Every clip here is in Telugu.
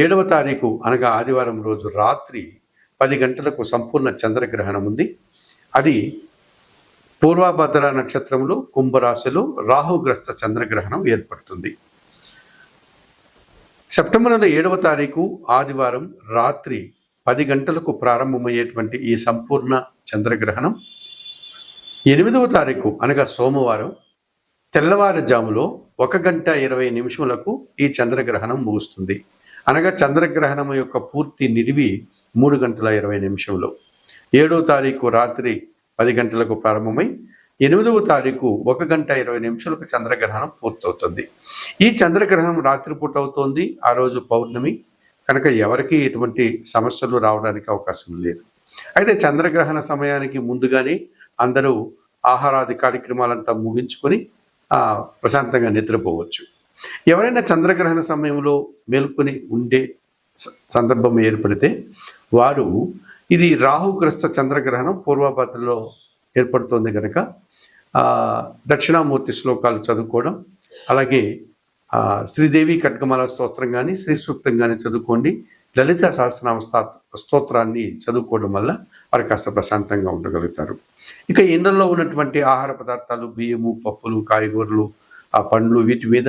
ఏడవ తారీఖు అనగా ఆదివారం రోజు రాత్రి పది గంటలకు సంపూర్ణ చంద్రగ్రహణం ఉంది. అది పూర్వభద్ర నక్షత్రంలో కుంభరాశిలో రాహుగ్రస్త చంద్రగ్రహణం ఏర్పడుతుంది. సెప్టెంబర్ నెల ఏడవ తారీఖు ఆదివారం రాత్రి పది గంటలకు ప్రారంభమయ్యేటువంటి ఈ సంపూర్ణ చంద్రగ్రహణం. ఎనిమిదవ తారీఖు అనగా సోమవారం తెల్లవారుజాములో ఒక గంట ఇరవై నిమిషములకు ఈ చంద్రగ్రహణం ముగుస్తుంది. అనగా చంద్రగ్రహణం యొక్క పూర్తి నిడివి మూడు గంటల ఇరవై నిమిషంలో ఏడవ తారీఖు రాత్రి పది గంటలకు ప్రారంభమై ఎనిమిదవ తారీఖు ఒక గంట ఇరవై నిమిషాలకు చంద్రగ్రహణం పూర్తవుతుంది. ఈ చంద్రగ్రహణం రాత్రిపూట అవుతోంది. ఆ రోజు పౌర్ణమి. కనుక ఎవరికి ఎటువంటి సమస్యలు రావడానికి అవకాశం లేదు. అయితే చంద్రగ్రహణ సమయానికి ముందుగానే అందరూ ఆహారాది కార్యక్రమాలంతా ముగించుకొని ప్రశాంతంగా నిద్రపోవచ్చు. ఎవరైనా చంద్రగ్రహణ సమయంలో మేల్కొని ఉండే స- సందర్భం ఏర్పడితే వారు ఇది రాహుగ్రస్త చంద్రగ్రహణం పూర్వభద్రలో ఏర్పడుతోంది కనుక దక్షిణామూర్తి శ్లోకాలు చదువుకోవడం అలాగే శ్రీదేవి కట్కమాల స్తోత్రం కానీ శ్రీ సూక్తం కానీ చదువుకోండి. లలిత సహస్రనామ స్తోత్రాన్ని చదువుకోవడం వల్ల వారు కాస్త ప్రశాంతంగా ఉండగలుగుతారు. ఇక ఎండల్లో ఉన్నటువంటి ఆహార పదార్థాలు బియ్యము పప్పులు కాయగూరలు ఆ పండ్లు వీటి మీద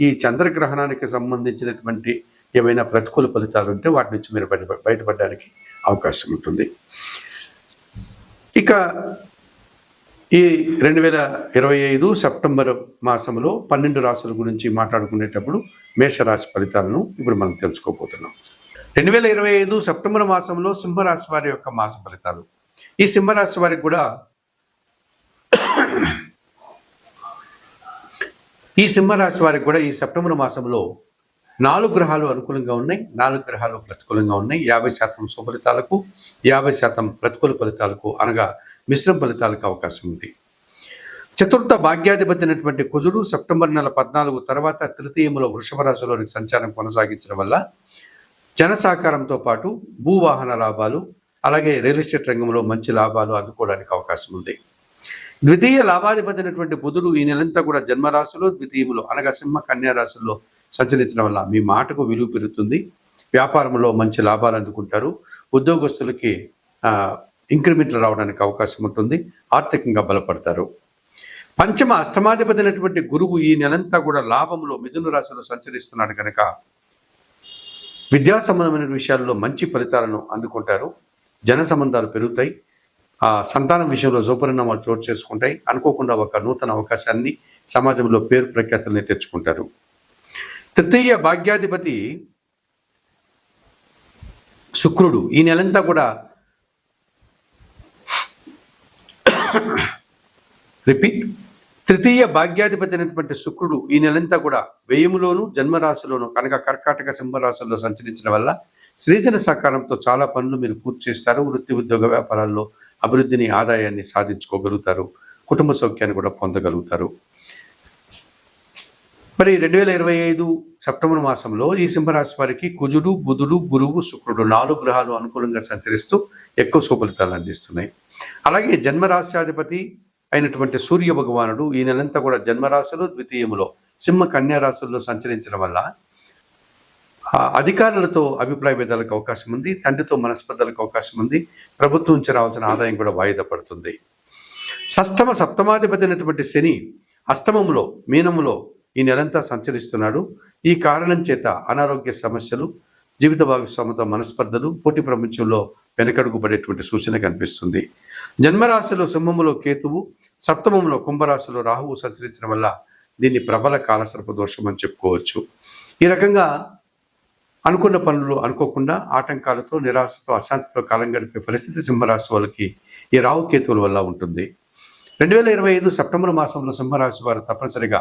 ఈ చంద్రగ్రహణానికి సంబంధించినటువంటి ఏమైనా ప్రతికూల ఫలితాలు ఉంటే వాటి నుంచి మీరు బయట బయటపడడానికి అవకాశం ఉంటుంది. ఇక ఈ రెండు వేల ఇరవై ఐదు సెప్టెంబర్ మాసంలో పన్నెండు రాసుల గురించి మాట్లాడుకునేటప్పుడు మేషరాశి ఫలితాలను ఇప్పుడు మనం తెలుసుకోబోతున్నాం. రెండు వేల ఇరవై ఐదు సెప్టెంబర్ మాసంలో సింహరాశి వారి యొక్క మాస ఫలితాలు. ఈ సింహరాశి వారికి కూడా ఈ సింహరాశి వారికి కూడా ఈ సెప్టెంబర్ మాసంలో నాలుగు గ్రహాలు అనుకూలంగా ఉన్నాయి. నాలుగు గ్రహాలు ప్రతికూలంగా ఉన్నాయి. యాభై శాతం సుఫలితాలకు యాభై శాతం ప్రతికూల ఫలితాలకు అనగా మిశ్రమ ఫలితాలకు అవకాశం ఉంది. చతుర్థ భాగ్యాధిపతి అయినటువంటి కుజుడు సెప్టెంబర్ నెల పద్నాలుగు తర్వాత తృతీయంలో వృషభ రాశిలోనికి సంచారం కొనసాగించడం వల్ల జన సహకారంతో పాటు భూవాహన లాభాలు అలాగే రియల్ ఎస్టేట్ రంగంలో మంచి లాభాలు అందుకోవడానికి అవకాశం ఉంది. ద్వితీయ లాభాధిపతి అయినటువంటి బుధుడు ఈ నెలంతా కూడా జన్మరాశిలో ద్వితీయములో అనగా సింహ కన్యా రాశుల్లో సంచరించడం వల్ల మీ మాటకు విలువ పెరుగుతుంది. వ్యాపారంలో మంచి లాభాలు అందుకుంటారు. ఉద్యోగస్తులకి ఇంక్రిమెంట్లు రావడానికి అవకాశం ఉంటుంది. ఆర్థికంగా బలపడతారు. పంచమ అష్టమాధిపతి అయినటువంటి గురువు ఈ నెలంతా కూడా లాభంలో మిథున రాశిలో సంచరిస్తున్నాడు కనుక విద్యా సంబంధమైన విషయాల్లో మంచి ఫలితాలను అందుకుంటారు. జన సంబంధాలు పెరుగుతాయి. సంతానం విషయంలో జోపరిణామాలు చోటు చేసుకుంటాయి. అనుకోకుండా ఒక నూతన అవకాశాన్ని సమాజంలో పేరు ప్రఖ్యాతుల్ని తెచ్చుకుంటారు. తృతీయ భాగ్యాధిపతి శుక్రుడు. ఈ నెలంతా కూడా రిపీట్. తృతీయ భాగ్యాధిపతి అయినటువంటి శుక్రుడు ఈ నెలంతా కూడా వ్యయములోను జన్మరాశిలోను కనుక కర్కాటక సింహరాశుల్లో సంచరించడం వల్ల సృజన సహకారంతో చాలా పనులు మీరు పూర్తి చేస్తారు. వృత్తి ఉద్యోగ వ్యాపారాల్లో అభివృద్ధిని ఆదాయాన్ని సాధించుకోగలుగుతారు. కుటుంబ సౌఖ్యాన్ని కూడా పొందగలుగుతారు. మరి రెండు వేల ఇరవై ఐదు సెప్టెంబర్ మాసంలో ఈ సింహరాశి వారికి కుజుడు బుధుడు గురువు శుక్రుడు నాలుగు గ్రహాలు అనుకూలంగా సంచరిస్తూ ఎక్కువ సుఫలితాలు అందిస్తున్నాయి. అలాగే జన్మరాశ్యాధిపతి అయినటువంటి సూర్య భగవానుడు ఈ నెలంతా కూడా జన్మరాశులు ద్వితీయములో సింహ కన్యా రాశుల్లో సంచరించడం వల్ల అధికారులతో అభిప్రాయ భేదాలకు అవకాశం ఉంది తండ్రితో మనస్పర్ధలకు అవకాశం ఉంది ప్రభుత్వం నుంచి రావాల్సిన ఆదాయం కూడా వాయిదా పడుతుంది. సష్టమ సప్తమాధిపతి అయినటువంటి శని అష్టమంలో మీనములో ఈ నెలంతా సంచరిస్తున్నాడు. ఈ కారణం చేత అనారోగ్య సమస్యలు జీవిత భాగస్వామితో మనస్పర్ధలు పోటీ ప్రపంచంలో వెనకడుగు పడేటువంటి సూచన కనిపిస్తుంది. జన్మరాశిలో సింహములో కేతువు సప్తమంలో కుంభరాశిలో రాహువు సంచరించడం వల్ల దీన్ని ప్రబల కాలసర్ప దోషం అని చెప్పుకోవచ్చు. ఈ రకంగా అనుకున్న పనులు అనుకోకుండా ఆటంకాలతో నిరాశతో అశాంతితో కాలం గడిపే పరిస్థితి సింహరాశి వాళ్ళకి ఈ రావుకేతువుల వల్ల ఉంటుంది. రెండు వేల ఇరవై ఐదు సెప్టెంబర్ మాసంలో సింహరాశి వారు తప్పనిసరిగా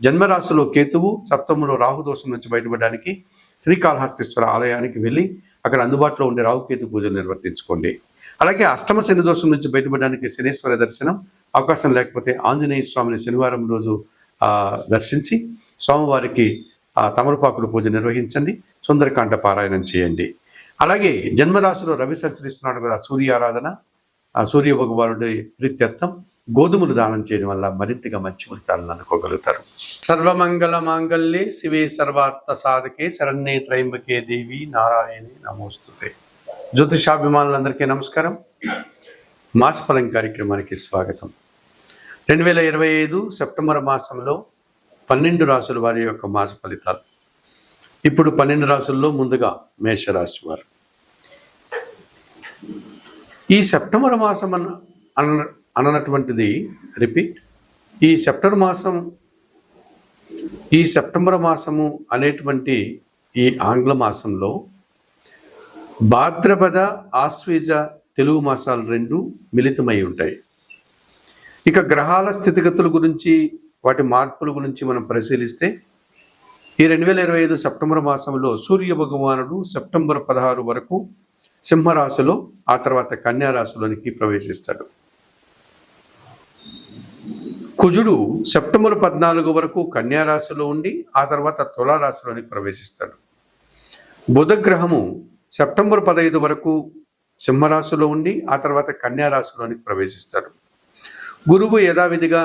జన్మరాశిలో కేతువు సప్తములో రాహుదోషం నుంచి బయటపడడానికి శ్రీకాళహస్తీశ్వర ఆలయానికి వెళ్ళి అక్కడ అందుబాటులో ఉండే రాహుకేతు పూజలు నిర్వర్తించుకోండి. అలాగే అష్టమ శని దోషం నుంచి బయటపడడానికి శనేశ్వర దర్శనం అవకాశం లేకపోతే ఆంజనేయ స్వామిని శనివారం రోజు దర్శించి స్వామివారికి తమలపాకుడు పూజ నిర్వహించండి సుందరకాండ పారాయణం చేయండి. అలాగే జన్మరాశిలో రవి సంచరిస్తున్నాడు కదా సూర్య ఆరాధన. సూర్య భగవానుడి ప్రీత్యర్థం. గోధుమలు దానం చేయడం వల్ల మరింతగా మంచి ఫలితాలను అందుకోగలుగుతారు. సర్వమంగళ మాంగళ్యే శివే సర్వార్థ సాధకే శరణ్యే త్రయంబకే దేవి నారాయణి నమోస్తుతే. జ్యోతిషాభిమానులందరికీ నమస్కారం. మాసఫలం కార్యక్రమానికి స్వాగతం. రెండు వేల ఇరవై ఐదు సెప్టెంబర్ మాసంలో పన్నెండు రాసుల వారి యొక్క మాస ఫలితాలు. ఇప్పుడు పన్నెండు రాసుల్లో ముందుగా మేషరాశి వారు. ఈ సెప్టెంబర్ మాసం అన్న అన్నటువంటిది రిపీట్. ఈ సెప్టెంబర్ మాసం ఈ సెప్టెంబర్ మాసము అనేటువంటి ఈ ఆంగ్ల మాసంలో భాద్రపద ఆశ్వీజ తెలుగు మాసాలు రెండు మిళితమై ఉంటాయి. ఇక గ్రహాల స్థితిగతుల గురించి వాటి మార్పుల గురించి మనం పరిశీలిస్తే ఈ రెండు వేల ఇరవై ఐదు సెప్టెంబర్ మాసంలో సూర్య భగవానుడు సెప్టెంబర్ పదహారు వరకు సింహరాశిలో ఆ తర్వాత కన్యారాశిలోనికి ప్రవేశిస్తాడు. కుజుడు సెప్టెంబర్ పద్నాలుగు వరకు కన్యారాశిలో ఉండి ఆ తర్వాత తులారాశిలోనికి ప్రవేశిస్తాడు. బుధగ్రహము సెప్టెంబర్ పదహైదు వరకు సింహరాశిలో ఉండి ఆ తర్వాత కన్యారాశిలోనికి ప్రవేశిస్తాడు. గురువు యథావిధిగా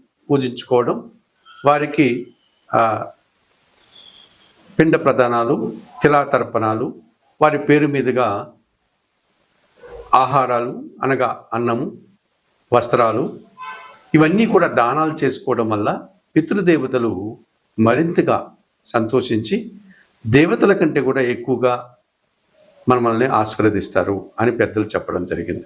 పూజించుకోవడం వారికి పిండ ప్రదానాలు తిలాతర్పణాలు వారి పేరు మీదుగా ఆహారాలు అనగా అన్నము వస్త్రాలు ఇవన్నీ కూడా దానాలు చేసుకోవడం వల్ల పితృదేవతలు మరింతగా సంతోషించి దేవతల కంటే కూడా ఎక్కువగా మనల్ని ఆశీర్వదిస్తారు అని పెద్దలు చెప్పడం జరిగింది.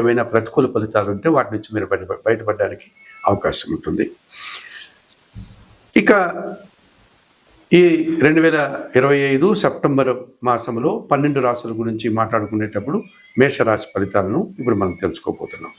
ఏమైనా ప్రతికూల ఫలితాలు ఉంటే వాటి నుంచి మీరు బయట బయటపడడానికి అవకాశం ఉంటుంది. ఇక ఈ రెండు వేల ఇరవై ఐదు సెప్టెంబర్ మాసంలో పన్నెండు రాశుల గురించి మాట్లాడుకునేటప్పుడు మేషరాశి ఫలితాలను ఇప్పుడు మనం తెలుసుకోబోతున్నాం.